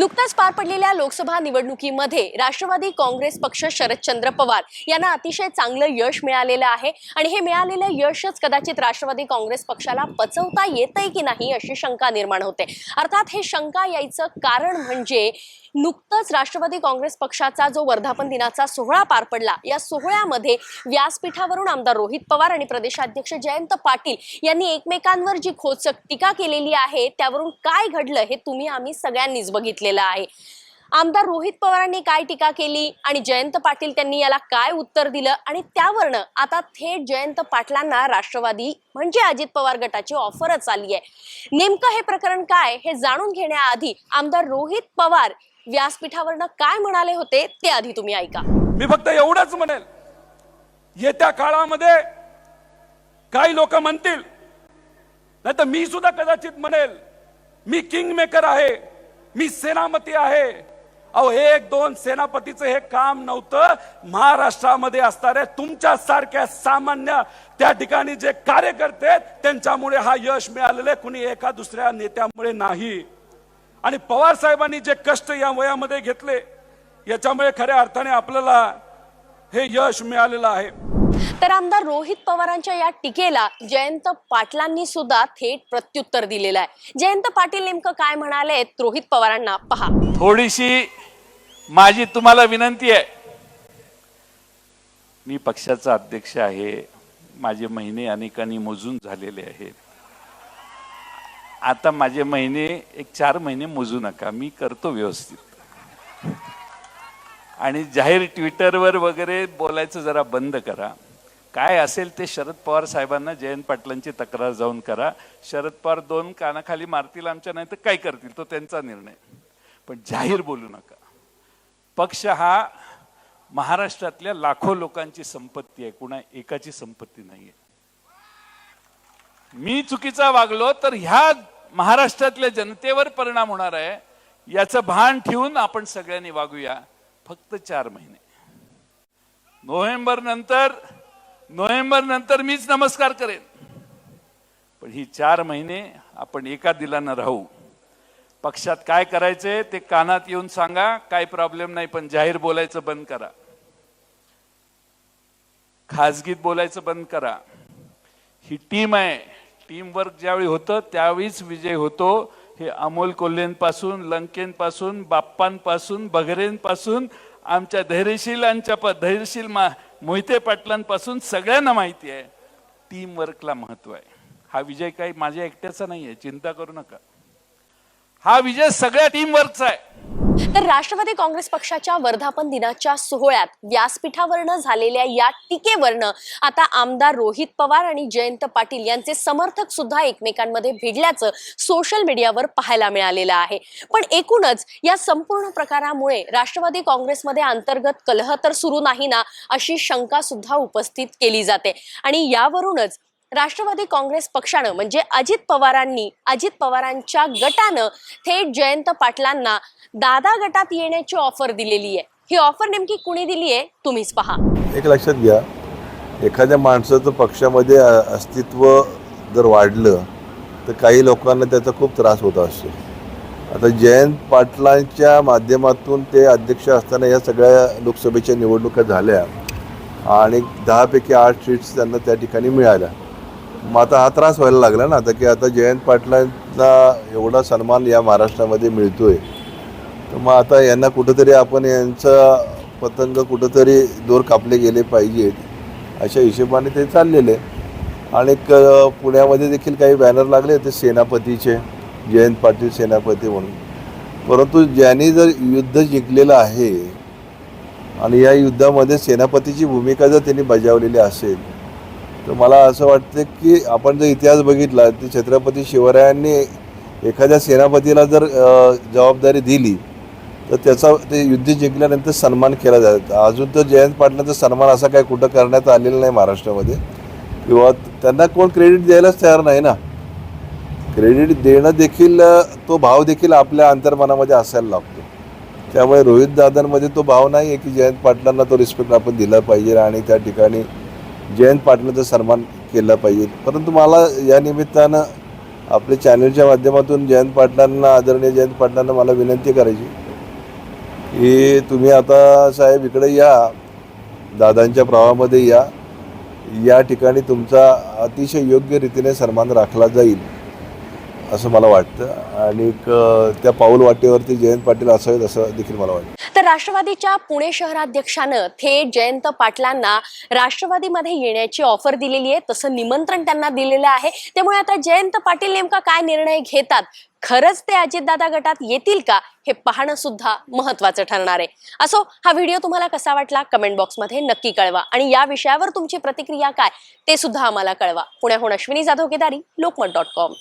नुकताच पार पडलेल्या लोकसभा निवडणुकीमध्ये राष्ट्रवादी काँग्रेस पक्ष शरदचंद्र पवार यांना अतिशय चांगलं यश मिळालेलं आहे. आणि हे मिळालेलं यशच कदाचित राष्ट्रवादी काँग्रेस पक्षाला पचवता येतंय की नाही अशी शंका निर्माण होते. अर्थात हे शंका यायचं कारण म्हणजे नुकतंच राष्ट्रवादी काँग्रेस पक्षाचा जो वर्धापन दिनाचा सोहळा पार पडला या सोहळ्यामध्ये व्यासपीठावरून आमदार रोहित पवार आणि प्रदेशाध्यक्ष जयंत पाटील यांनी एकमेकांवर जी खोचक टीका केलेली आहे त्यावरून काय घडलं हे तुम्ही आम्ही सगळ्यांनीच बघितले केलेला आहे. आमदार रोहित पवारांनी काय टीका केली आणि जयंत पाटील त्यांनी याला काय उत्तर दिलं? आणि त्यावरनं आता थेट जयंत पाटलांना राष्ट्रवादी म्हणजे अजित पवार गटाची ऑफरच आली आहे नेमकं हे प्रकरण काय हे जाणून घेण्याआधी आमदार रोहित पवार व्यासपीठावरनं काय म्हणाले होते ते आधी तुम्ही ऐका. मी फक्त एवढंच म्हणेल येत्या काळामध्ये काही लोक म्हणतील नाही तर मी सुद्धा कदाचित म्हणेल मी किंग मेकर आहे. मी सेनापती आहे. अहो एक दोन सेनापतीचं हे काम नव्हतं. महाराष्ट्रामध्ये असणाऱ्या तुमच्या सारख्या सामान्य त्या ठिकाणी जे कार्यकर्ते त्यांच्यामुळे हा यश मिळालेलं आहे. कुणी एका दुसऱ्या नेत्यामुळे नाही. आणि पवार साहेबांनी जे कष्ट या वयामध्ये घेतले याच्यामुळे खऱ्या अर्थाने आपल्याला हे यश मिळालेलं आहे. तर आमदार रोहित पवारांच्या या टीकेला जयंत पाटलांनी सुद्धा थेट प्रत्युत्तर दिलेलं आहे. जयंत पाटील नेमकं काय म्हणाले रोहित पवारांना पहा. थोडीशी माझी तुम्हाला विनंती आहे. मी पक्षाचा अध्यक्ष आहे. माझे महिने अनेकांनी मोजून झालेले आहेत. आता माझे महिने एक चार महिने मोजू नका. मी करतो व्यवस्थित. आणि जाहीर ट्विटरवर वगैरे बोलायचं जरा बंद करा. काय असेल ते शरद पवार साहेबांना जयंत पाटलांची तक्रार जाऊन करा. शरद पवार दोन कानाखाली मारतील आमच्या नाही तर काय करतील? तो त्यांचा निर्णय. पण जाहीर बोलू नका. पक्ष हा महाराष्ट्रातल्या लाखो लोकांची संपत्ती आहे. कुणा एकाची संपत्ती नाहीये. मी चुकीचा वागलो तर ह्या महाराष्ट्रातल्या जनतेवर परिणाम होणार आहे. याचं भान ठेवून आपण सगळ्यांनी वागूया. फक्त चार महिने. नोव्हेंबर नंतर नोव्हेंबर नंतर मीच नमस्कार करेन. पण ही चार महिने आपण एका दिलानं राहू. पक्षात काय करायचे ते कानात येऊन सांगा काय प्रॉब्लेम नाही पण जाहीर बोलायचं बंद करा. खाजगीत बोलायचं बंद करा. ही टीम आहे. टीम वर्क ज्यावेळी होतं त्यावेळीच विजय होतो. हे अमोल कोल्हेंपासून लंकेंपासून बाप्पांपासून बघरेंपासून आमच्या धैर्यशील प- धैर्यशील मा मोहिते पाटलांपासून सगळ्यांना माहिती आहे टीम वर्कला महत्त्व आहे. हा विजय काही माझ्या एकट्याचा नाही आहे चिंता करू नका. हा विजय सगळ्या टीम वर्कचा आहे. तर राष्ट्रवादी काँग्रेस पक्षाच्या वर्धापन दिनाच्या सोहळ्यात व्यासपीठावरनं झालेल्या या टीकेवरनं आता आमदार रोहित पवार आणि जयंत पाटील यांचे समर्थक सुद्धा एकमेकांमध्ये भिडल्याचं सोशल मीडियावर पाहायला मिळालेलं आहे. पण एकूणच या संपूर्ण प्रकारामुळे राष्ट्रवादी काँग्रेसमध्ये अंतर्गत कलह तर सुरू नाही ना अशी शंका सुद्धा उपस्थित केली जाते. आणि यावरूनच राष्ट्रवादी काँग्रेस पक्षानं म्हणजे अजित पवारांनी अजित पवारांच्या गटानं थेट जयंत पाटलांना दादा गटात येण्याची ऑफर दिलेली आहे. ही ऑफर नेमकी कुणी दिली आहे? तुम्हीच पहा. एक लक्षात घ्या एखाद्या माणसाचं पक्षामध्ये अस्तित्व जर वाढलं तर काही लोकांना त्याचा खूप त्रास होत असतो. आता जयंत पाटलांच्या माध्यमातून ते अध्यक्ष असताना या सगळ्या लोकसभेच्या निवडणुका झाल्या आणि दहापैकी आठ सीट्स त्यांना त्या ठिकाणी मिळाल्या. मग आता हा त्रास व्हायला लागला ना आता की आता जयंत पाटलांना एवढा सन्मान या महाराष्ट्रामध्ये मिळतोय. तर मग आता यांना कुठंतरी आपण यांचा पतंग कुठंतरी दोर कापले गेले पाहिजेत अशा हिशोबाने ते चाललेले. आणि क पुण्यामध्ये देखील काही बॅनर लागले ते सेनापतीचे जयंत पाटील सेनापती म्हणून. परंतु ज्यांनी जर युद्ध जिंकलेलं आहे आणि या युद्धामध्ये सेनापतीची भूमिका जर त्यांनी बजावलेली असेल तर मला असं वाटतं की आपण जर इतिहास बघितला तर छत्रपती शिवरायांनी एखाद्या सेनापतीला जर जबाबदारी दिली तर त्याचा ते युद्ध जिंकल्यानंतर सन्मान केला जातो. अजून तर जयंत पाटलांचा सन्मान असा काय कुठं करण्यात आलेला नाही महाराष्ट्रामध्ये. किंवा त्यांना कोण क्रेडिट द्यायलाच तयार नाही ना. क्रेडिट देणं देखील तो भाव देखील आपल्या अंतर्मनामध्ये असायला लागतो. त्यामुळे रोहित दादांमध्ये तो भाव नाही आहे की जयंत पाटलांना तो रिस्पेक्ट आपण दिला पाहिजे आणि त्या ठिकाणी जयंत पाटलाचा सन्मान केला पाहिजे. परंतु मला या निमित्तानं आपल्या चॅनलच्या माध्यमातून जयंत पाटलांना आदरणीय जयंत पाटलांना मला विनंती करायची की तुम्ही आता साहेब इकडे या दादांच्या प्रवाहामध्ये या. या ठिकाणी तुमचा अतिशय योग्य रीतीने सन्मान राखला जाईल असं मला वाटतं. आणि त्या पाऊल वाटेवरती जयंत पाटील असावेत असं देखील मला वाटतं. तर राष्ट्रवादीच्या पुणे शहराध्यक्षानं थेट जयंत पाटलांना राष्ट्रवादीमध्ये येण्याची ऑफर दिलेली आहे. तसं निमंत्रण त्यांना दिलेलं आहे. त्यामुळे आता जयंत पाटील नेमका काय निर्णय घेतात? खरंच ते अजितदादा गटात येतील का? हे पाहणं सुद्धा महत्वाचं ठरणार आहे. असो हा व्हिडिओ तुम्हाला कसा वाटला? कमेंट बॉक्समध्ये नक्की कळवा. आणि या विषयावर तुमची प्रतिक्रिया काय? ते सुद्धा आम्हाला कळवा. पुण्याहून अश्विनी जाधव केदारी लोकमत डॉट कॉम